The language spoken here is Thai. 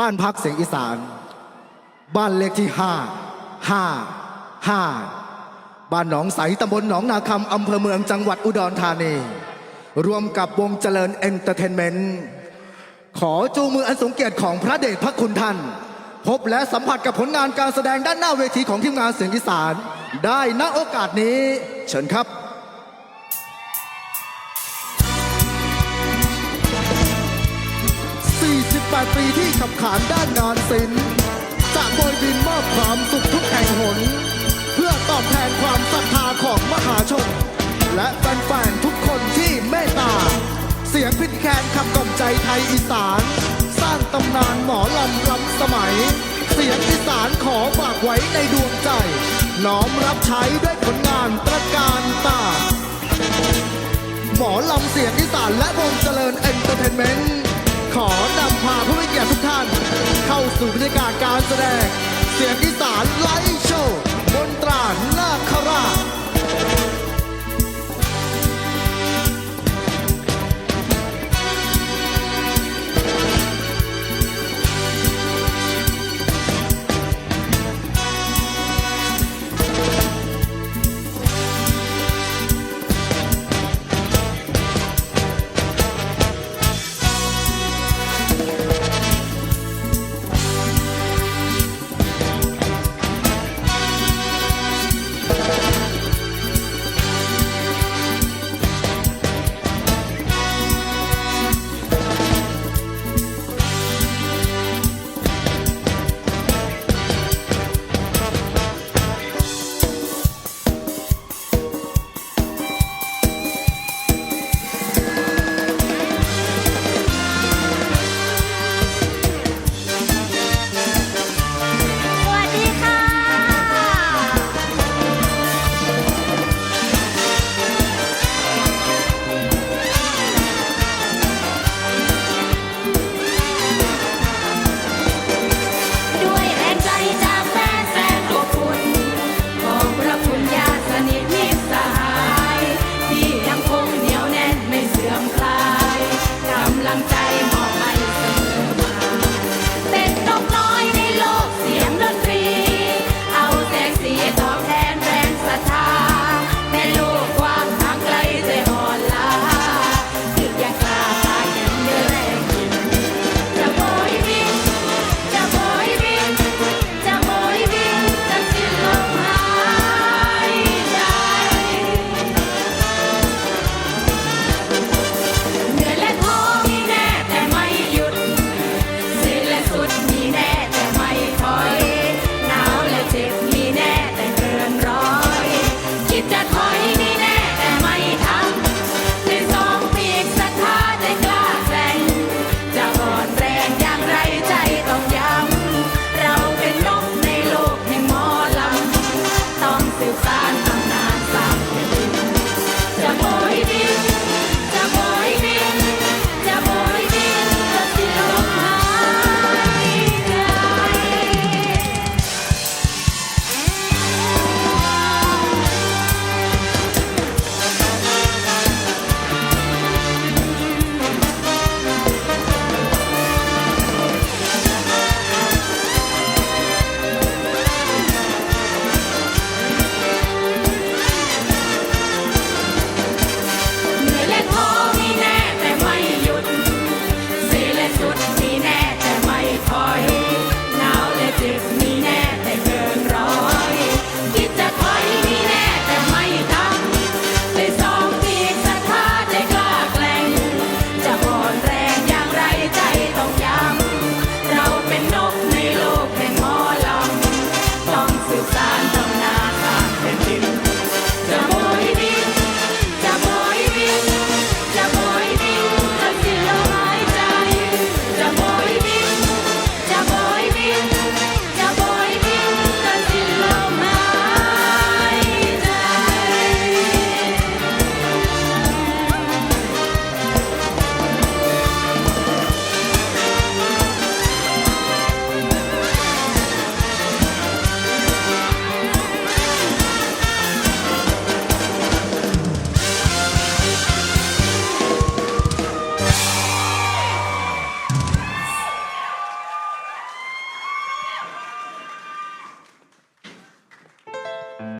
บ้านพักเสียงอีสาน บ้านเลขที่ห้าห้าห้าบ้านหนองใสตำบลหนองนาคำอำเภอเมืองจังหวัดอุดรธานี รวมกับวงเจริญเอนเตอร์เทนเมนต์ ขอจูงมืออันสงเกียรติของพระเดชพระคุณท่าน พบและสัมผัสกับผลงานการแสดงด้านหน้าเวทีของทีมงานเสียงอีสาน ได้ณโอกาสนี้ เชิญครับ 48ปีที่ขับขานด้านงานศิลป์จะโบยบินมอบความสุขทุกแห่งหน เพื่อตอบแทนความศรัทธาของมหาชน และแฟนๆทุกคนที่เมตตา เสียงพินแคนคำกล่อมใจไทยอีสาน สร้างตำนานหมอลำล้ำสมัย เสียงอีสานขอฝากไว้ในดวงใจ น้อมรับใช้ด้วยผลงานตระการตาหมอลำเสียงอีสานและวงเจริญเอนเตอร์เทนเมนต์ สู่บรรยากาศการแสดง เสียงอีสานไลฟ์โชว์